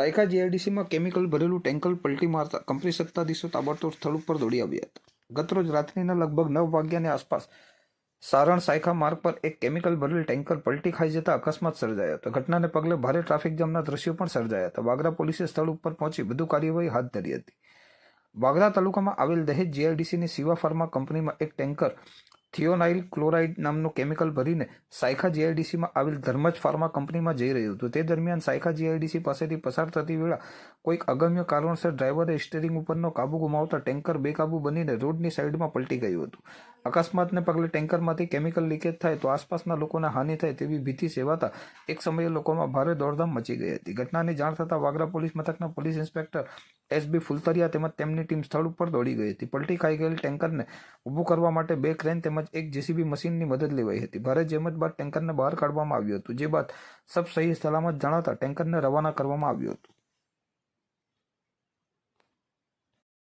Saykha જીઆઈડીસીમાં chemical ભરેલું tanker પલટી મારતા કંપની સત્તાધીશો તાબડતોડ સ્થળ ઉપર દોડી આવ્યા હતા. ગતરોજ રાત્રિના લગભગ નવ વાગ્યાની આસપાસ સારણ સાયખા માર્ગ પર એક કેમિકલ ભરેલ ટેન્કર પલટી ખાઈ જતા અકસ્માત સર્જાયો હતો. ઘટનાને પગલે ભારે ટ્રાફિક જામના દ્રશ્યો પણ સર્જાયા હતા. વાગરા પોલીસે સ્થળ ઉપર પહોંચી વધુ કાર્યવાહી હાથ ધરી હતી. વાગરા તાલુકામાં આવેલ દહેજ જીઆઈડીસીની સીવા ફાર્મા કંપનીમાં એક ટેન્કર થિયોનાઇલ ક્લોરાઇડ નામનું કેમિકલ ભરીને સાયખા જીઆઈડીસીમાં આવેલ ધર્મજ ફાર્મા કંપનીમાં જઈ રહ્યું હતું. તે દરમિયાન સાયખા જીઆઈડીસી પાસેથી પસાર થતી વેળા કોઈક અગમ્ય કારણસર ડ્રાઈવરે સ્ટેરિંગ ઉપરનો કાબુ ગુમાવતા ટેન્કર બેકાબુ બનીને રોડની સાઈડમાં પલટી ગયું હતું. અકસ્માતને પગલે ટેન્કરમાંથી કેમિકલ લીકેજ થાય તો આસપાસના લોકોને હાનિ થાય તેવી ભીતિ સેવાતા એક સમયે લોકોમાં ભારે દોડધામ મચી ગઈ હતી. ઘટનાની જાણ થતાં વાગરા પોલીસ મથકના પોલીસ ઇન્સ્પેક્ટર એસબી ફુલતરિયા તેમજ તેમની ટીમ સ્થળ ઉપર દોડી ગઈ હતી. પલટી ખાઈ ગયેલ ટેન્કરને ઊભું કરવા માટે બે ક્રેન તેમજ એક જેસીબી મશીનની મદદ લેવાઈ હતી. ભારે જેમત બાદ ટેન્કરને બહાર કાઢવામાં આવ્યું હતું. જે બાદ સબ સહી સલામત જણાતા ટેન્કરને રવાના કરવામાં આવ્યું હતું.